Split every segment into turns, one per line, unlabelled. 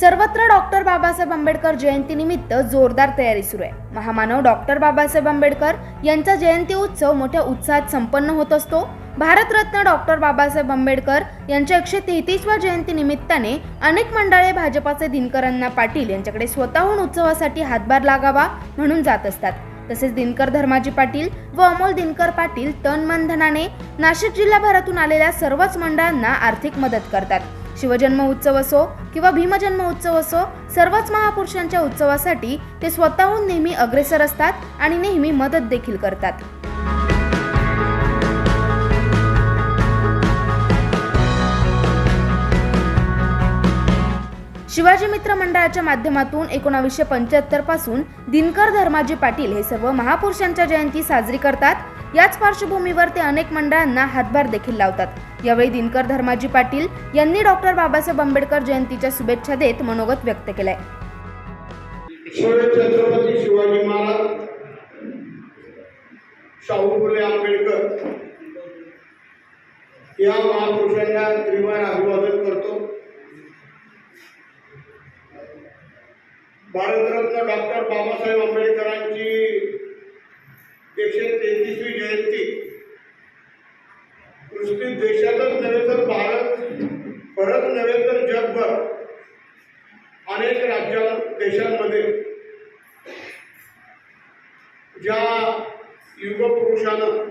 सर्वत्र डॉक्टर बाबासाहेब आंबेडकर जयंतीनिमित्त जोरदार तयारी सुरू आहे. महामानव डॉक्टर बाबासाहेब आंबेडकर यांचा जयंती उत्सव मोठ्या उत्साहात संपन्न होत असतो. भारतरत्न डॉक्टर बाबासाहेब आंबेडकर यांच्या एकशे तेहतीसव्या जयंती निमित्ताने अनेक मंडळे भाजपाचे दिनकरांना पाटील यांच्याकडे स्वतःहून उत्सवासाठी हातभार लागावा म्हणून जात असतात. तसेच दिनकर धर्माजी पाटील व अमोल दिनकर पाटील तन मन धनाने नाशिक जिल्हाभरातून आलेल्या सर्वच मंडळांना आर्थिक मदत करतात. शिवजन्म उत्सव असो किंवा भीमजन्म उत्सव असो सर्वच महापुरुषांच्या उत्सवासाठी ते स्वतःहून नेहमी अग्रेसर असतात आणि नेहमी मदत देखील करतात. शिवाजी मित्र मंडळाच्या माध्यमातून एकोणावीसशे पंच्याहत्तरपासून दिनकर धर्माजी पाटील हे सर्व महापुरुषांच्या जयंती साजरी करतात. याच पार्श्वभूमीवर ते अनेक मंडळांना हातभार देखील लावतात. यावेळी दिनकर धर्माजी पाटील यांनी डॉक्टर बाबासाहेब आंबेडकर जयंतीच्या शुभेच्छा देत मनोगत व्यक्त केलंय.
छत्रपती शिवाजी महाराज शाहू फुले आंबेडकर या महापुरुषांना त्रिवार अभिवादन करतो. भारतरत्न डॉक्टर बाबासाहेब आंबेडकरांची एकशे तेहतीसवी जयंती. नुसती देशातच नव्हे तर भारत परत नव्हे तर जगभर अनेक राज्या देशांमध्ये. ज्या युगपुरुषानं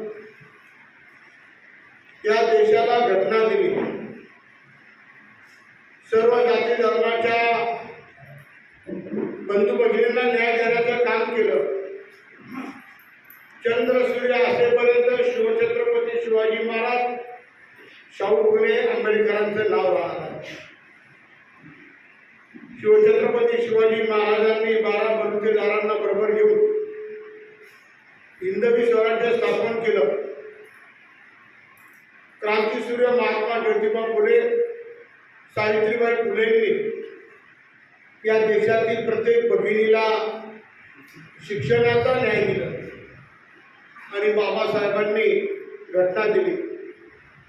या देशाला घटना दिली सर्व जाती धर्माच्या बंधू भगिनी न्याय देण्याचं काम केलं चंद्र सूर्य असेपर्यंत शिवछत्रपती शिवाजी महाराज शाहू फुले आंबेडकरांचं नाव राहणार शिवछत्रपती शिवाजी महाराजांनी बारा बंदुकेदारांना बरोबर घेऊन हिंदवी स्वराज्य स्थापन केलं. क्रांतीसूर्य महात्मा ज्योतिबा फुले सावित्रीबाई फुलेंनी या देशातील प्रत्येक भगिनीला शिक्षणाचा न्याय दिला आणि बाबासाहेबांनी घटना दिली.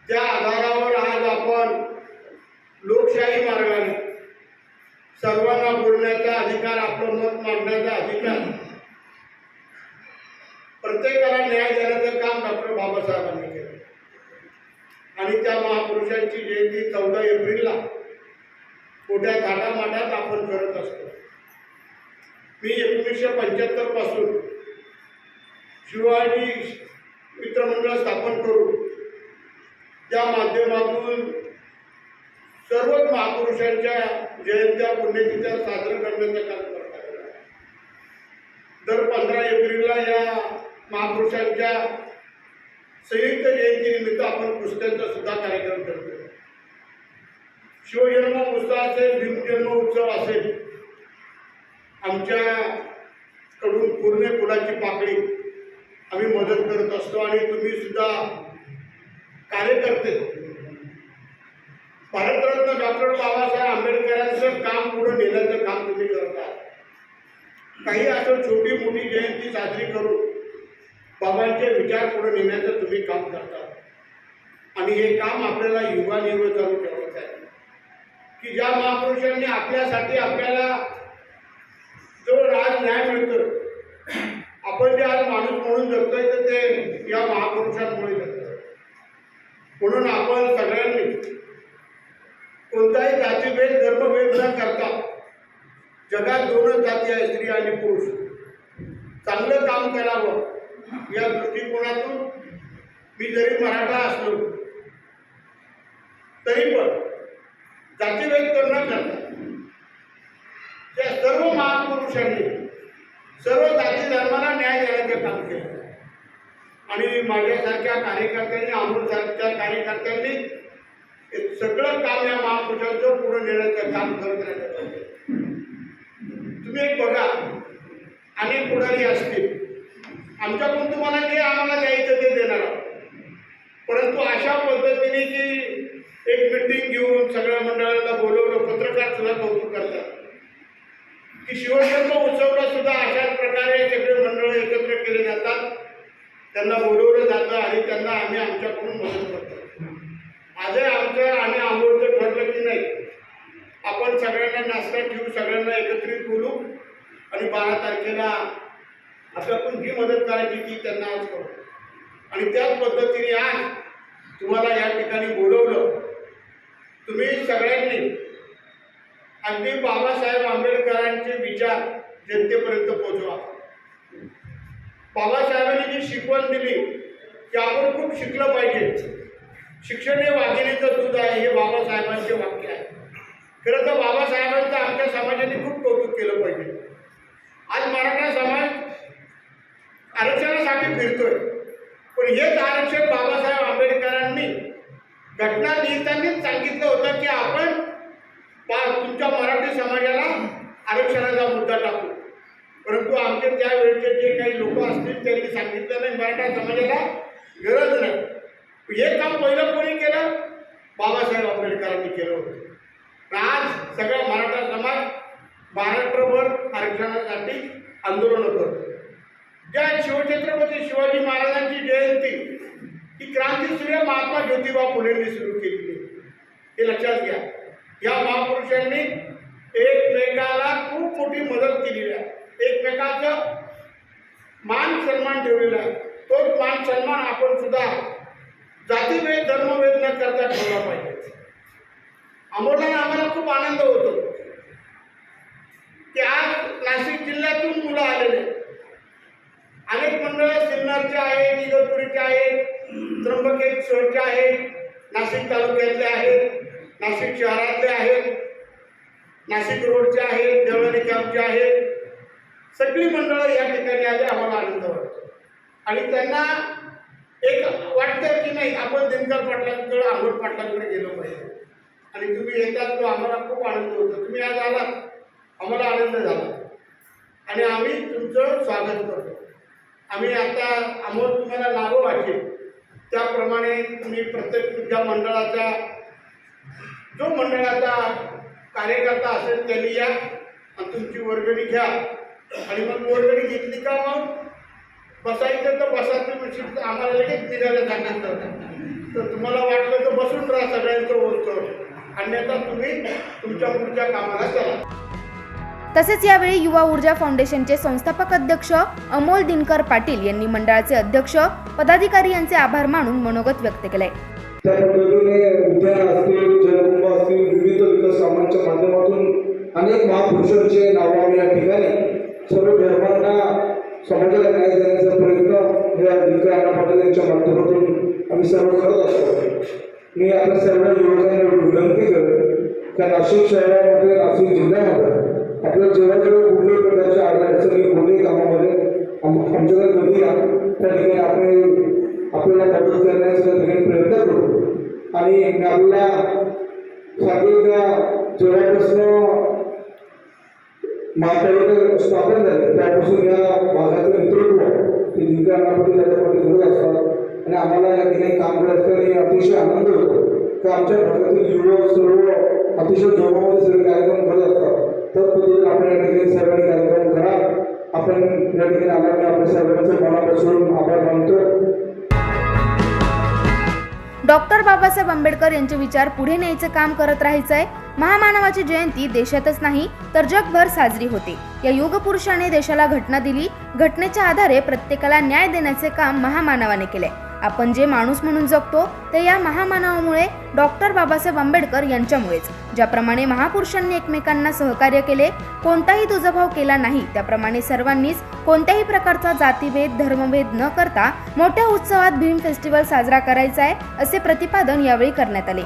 त्या आधारावर आज आपण लोकशाही मार्गाने सर्वांना बोलण्याचा अधिकार आपलं मत मांडण्याचा अधिकार. प्रत्येकाला न्याय देण्याचं काम डॉक्टर बाबासाहेबांनी केलं. आणि त्या महापुरुषांची जयंती चौदा एप्रिलला मोठ्या थाटामाटात आपण करत असतो. मी एकोणीसशे पंच्याहत्तरपासून शिवाजी मित्रमंडळ स्थापन करून त्या माध्यमातून महापुरुषांच्या जयंत्या पुण्यतिथ्या साजरं करण्याचं काम करत आहे. दर पंधरा एप्रिलला या महापुरुषांच्या संयुक्त जयंतीनिमित्त आपण पुस्तकांचा सुद्धा कार्यक्रम करतो. शिवजन्म उत्सव असेल भीमजन्म उत्सव असेल आमच्याकडून पूर्ण फुलाची पाकळी आम्ही मदत करत असतो आणि तुम्ही सुद्धा कार्यकर्ते भारतरत्न डॉक्टर बाबासाहेब आंबेडकरांचं काम पुढे नेण्याचं काम तुम्ही करता. काही असं छोटी मोठी जयंती साजरी करून बाबांचे विचार पुढे नेण्याचं तुम्ही काम करता. आणि हे काम आपल्याला युगानियुग चालू ठेवायचं आहे. की ज्या महापुरुषांनी आपल्यासाठी आपल्याला जो राज न्याय मिळतो आपण जे आज माणूस म्हणून जगतोय तर ते या महापुरुषांमुळे जगतो म्हणून आपण सगळ्यांनी कोणताही जातीभेद धर्मभेद न करता जगात दोनच जाती आहे स्त्री आणि पुरुष. चांगलं काम करावं या दृष्टिकोनातून मी जरी मराठा असलो तरी पण जातीभेद करणं न करता त्या सर्व महापुरुषांनी सर्व जाती धर्माला न्याय देण्याचं काम केलं. आणि माझ्यासारख्या कार्यकर्त्यांनी अमृतसारख्या कार्यकर्त्यांनी हे सगळं काम या महापुरुषांचं पुढे नेण्याचं काम करत राहिलं पाहिजे. तुम्ही एक बघा अनेक पुढारी असतील. आमच्याकडून तुम्हाला जे आम्हाला द्यायचं ते देणार आहोत. पद्धतीने की एक मिटिंग घेऊन सगळ्या मंडळांना बोलवलं पत्रकार सुद्धा कौतुक करतात. की शिवजन्म उत्सवला सुद्धा अशाच प्रकारे सगळे मंडळ एकत्र केले जातात. त्यांना बोलवलं जातं आणि त्यांना आम्ही आमच्याकडून मदत करतो. आजही आमचं आणि आंघोळचं ठरलं की नाही आपण सगळ्यांना नाश्ता ठेवू सगळ्यांना एकत्रित बोलू आणि बारा तारखेला आपल्याकडून जी मदत करायची ती त्यांना आज करू. आणि त्याच पद्धतीने आज तुम्हाला या ठिकाणी बोलवलं. तुम्ही सगळ्यांनी अगदी बाबासाहेब आंबेडकरांचे विचार जनतेपर्यंत पोहोचवा. बाबासाहेबांनी जी शिकवण दिली की आपण खूप शिकलं पाहिजे. शिक्षण हे वाघिणीचं दूध आहे हे बाबासाहेबांचे वाक्य आहे. खरं तर बाबासाहेबांचं आमच्या समाजाने खूप कौतुक केलं पाहिजे. आज मराठा समाज आरक्षणासाठी फिरतोय. पण हेच आरक्षण बाबासाहेब आंबेडकरांनी घटना लिहितानीच सांगितलं होतं की आपण तुमच्या मराठी समाजाला आरक्षणाचा मुद्दा टाकू. परंतु आमचे त्यावेळेचे जे काही लोक असतील त्यांनी सांगितलं नाही. मराठा समाजाला गरज नाही. हे काम पहिलं कोणी केलं? बाबासाहेब आंबेडकरांनी केलं होतं. आज सगळा मराठा समाज महाराष्ट्रभर आरक्षणासाठी आंदोलनं करतो ज्या शिवछत्रपती शिवाजी महाराजांची जयंती ही क्रांतीसूर्य महात्मा ज्योतिबा फुलेंनी सुरू केली हे लक्षात घ्या. या महापुरुषांनी एकमेकाला खूप मोठी मदत केलेली आहे. एकमेकाचं मान सन्मान ठेवलेला आहे. तोच मान सन्मान आपण सुद्धा जातीभेद धर्मभेद न करता ठेवला पाहिजे. अमोलाने आम्हाला खूप आनंद होतो. की आज नाशिक जिल्ह्यातून मुलं आलेले अनेक मंडळं सिन्नरचे आहेत इगतपुरीचे आहेत त्र्यंबकेश्वरचे आहेत नाशिक तालुक्यातले आहेत नाशिक शहरातले आहेत नाशिक रोडचे आहेत देवळाली कॅम्पचे आहेत. सगळी मंडळं या ठिकाणी आली आम्हाला आनंद वाटतो. आणि त्यांना एक नाही आपण दिनकर पाटलांकडे आंबट पाटलांकडे गेलो पाहिजे. आणि तुम्ही येतात तो आम्हाला खूप आनंद होतो. तुम्ही आज आलात आम्हाला आनंद झाला. आणि आम्ही तुमचं स्वागत करतो. आम्ही आता अमोल तुम्हाला लागू वाटेल त्याप्रमाणे तुम्ही प्रत्येक तुमच्या मंडळाचा जो मंडळाचा कार्यकर्ता असेल त्यांनी या. आणि तुमची वर्गणी घ्या. आणि मग वर्गणी घेतली का मग? बसायचं तर बसा तुम्ही शिफ्ट आम्हाला लगेच निघायला सांगितलं तर तुम्हाला वाटलं तर बसून राहा सगळ्यांचं होतं. अन्यथा तुम्ही तुमच्या पुढच्या कामाला चला.
तसेच यावेळी युवा ऊर्जा फाउंडेशनचे संस्थापक अध्यक्ष अमोल दिनकर पाटील यांनी मंडळाचे अध्यक्ष पदाधिकारी यांचे आभार मानून मनोगत व्यक्त केले
त्या पद्धतीने उद्यान असतील जलकुंभ असतील विविध विकास कामांच्या माध्यमातून अनेक महापुरुषांचे नाव आम्ही या ठिकाणी सर्व धर्मांना समाजाला न्याय प्रयत्न या दिनकर अण्णा यांच्या माध्यमातून आम्ही सर्व करत असतो. मी आता सर्व युवकांना विनंती करेन. त्या नाशिक शहरामध्ये नाशिक जिल्ह्यामध्ये आपल्या जेव्हा जेव्हा कुठल्याही प्रकारच्या अडचणी कोणत्याही कामामध्ये आमच्याकडे कधी या. त्या ठिकाणी आपण आपल्याला मदत करण्याचा त्या ठिकाणी प्रयत्न करू. आणि मी आपल्याला सांगेल जेव्हापासून महापालिका स्थापन झाले त्यापासून या भागाचं नेतृत्व हे जिल्हा अण्णापती त्याच्यामध्ये करत असतात. आणि आम्हाला या ठिकाणी काम करत असताना अतिशय आनंद होतो. की आमच्या भागातील युवक सर्व अतिशय जोमामध्ये सगळे कार्यक्रम करत असतात. त्याच पद्धतीने आपण या ठिकाणी सर्वांनी कार्यक्रम करा. आपण या ठिकाणी आल्यामुळे आपल्या सर्वांचं मनापासून आभार मानतो.
डॉक्टर बाबासाहेब आंबेडकर यांचे विचार पुढे न्यायचं काम करत राहायचं आहे महामानवाची जयंती देशातच नाही तर जगभर साजरी होते. या युगपुरुषाने देशाला घटना दिली. घटनेच्या आधारे प्रत्येकाला न्याय देण्याचे काम महामानवाने केले. आपण जे माणूस म्हणून जगतो ते या महामानवामुळे डॉक्टर बाबासाहेब आंबेडकर यांच्यामुळेच. ज्याप्रमाणे महापुरुषांनी एकमेकांना सहकार्य केले कोणताही दुजाभाव केला नाही त्याप्रमाणे सर्वांनीच कोणत्याही प्रकारचा जातीभेद धर्मभेद न करता मोठ्या उत्सवात भीम फेस्टिवल साजरा करायचा आहे असे प्रतिपादन यावेळी करण्यात आले.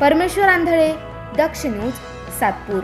परमेश्वर आंधळे दक्ष न्यूज सातपूर.